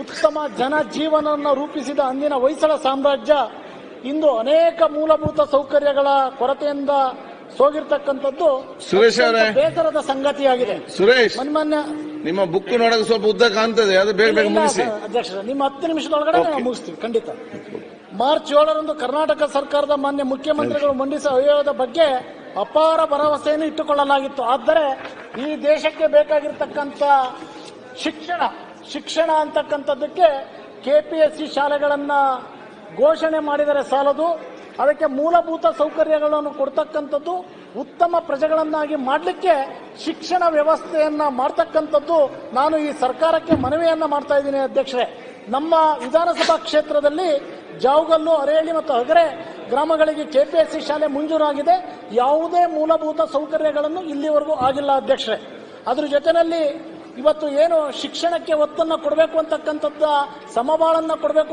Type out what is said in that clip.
ಉತ್ತಮ ಜನ ಜೀವನವನ್ನು ರೂಪಿಸಿದ ಅಂದಿನ ಹೊಯ್ಸಳ ಸಾಮ್ರಾಜ್ಯ ಇಂದು ಅನೇಕ ಮೂಲಭೂತ ಸೌಕರ್ಯಗಳ ಕೊರತೆಯಿಂದ ಸೋಗಿರ್ತಕ್ಕಂಥದ್ದು ಸುರೇಶ್ ಅವರೇ. ಅತ್ಯಂತ ಬೇಸರದ ಸಂಗತಿಯಾಗಿದೆ ಸುರೇಶ್ ಮನ್ಮಾನ್ಯ ನಿಮ್ಮ ಬುಕ್ ನೋಡೋಕೆ ಸ್ವಲ್ಪ ಉದ್ದ ಕಾಣ್ತದೆ ಅದು ಬೇಗ ಬೇಗ ಮುಗಿಸಿ ಅಧ್ಯಕ್ಷರ ನಿಮ್ಮ ಹತ್ತು ನಿಮಿಷದೊಳಗಡೆ ನಾವು. ಮುಗಿಸ್ತೀವಿ ಖಂಡಿತ ಮಾರ್ಚ್ ಏಳರಂದು ಕರ್ನಾಟಕ ಸರ್ಕಾರದ ಮಾನ್ಯ ಮುಖ್ಯಮಂತ್ರಿಗಳು ಮಂಡಿಸಿದ ಆಯೋಗದ ಬಗ್ಗೆ ಅಪಾರ ಭರವಸೆಯನ್ನು ಇಟ್ಟುಕೊಳ್ಳಲಾಗಿತ್ತು ಆದರೆ ಈ ದೇಶಕ್ಕೆ ಬೇಕಾಗಿರ್ತಕ್ಕಂಥ ಶಿಕ್ಷಣ ಶಿಕ್ಷಣ ಅಂತಕ್ಕಂಥದ್ದಕ್ಕೆ ಕೆಪಿಎಸ್ಸಿ ಶಾಲೆಗಳನ್ನು ಘೋಷಣೆ ಮಾಡಿದರೆ ಸಾಲದು. ಅದಕ್ಕೆ ಮೂಲಭೂತ ಸೌಕರ್ಯಗಳನ್ನು ಕೊಡ್ತಕ್ಕಂಥದ್ದು, ಉತ್ತಮ ಪ್ರಜೆಗಳನ್ನಾಗಿ ಮಾಡಲಿಕ್ಕೆ ಶಿಕ್ಷಣ ವ್ಯವಸ್ಥೆಯನ್ನು ಮಾಡ್ತಕ್ಕಂಥದ್ದು ನಾನು ಈ ಸರ್ಕಾರಕ್ಕೆ ಮನವಿಯನ್ನ ಮಾಡ್ತಾ ಇದ್ದೀನಿ ಅಧ್ಯಕ್ಷರೇ. ನಮ್ಮ ವಿಧಾನಸಭಾ ಕ್ಷೇತ್ರದಲ್ಲಿ ಜಾವಗಲ್ಲು, ಅರೇಳಿ ಮತ್ತು ಹಗರೆ ಗ್ರಾಮಗಳಿಗೆ ಕೆಪಿಎಸ್ಸಿ ಶಾಲೆ ಮಂಜೂರಾಗಿದೆ. ಯಾವುದೇ ಮೂಲಭೂತ ಸೌಕರ್ಯಗಳನ್ನು ಇಲ್ಲಿವರೆಗೂ ಆಗಿಲ್ಲ ಅಧ್ಯಕ್ಷರೇ. ಅದ್ರ ಜೊತೆಯಲ್ಲಿ ಇವತ್ತು ಏನು ಶಿಕ್ಷಣಕ್ಕೆ ಒತ್ತನ್ನು ಕೊಡಬೇಕು ಅಂತಕ್ಕಂಥದ್ದು ಸಮಬಾಳನ್ನ ಕೊಡಬೇಕು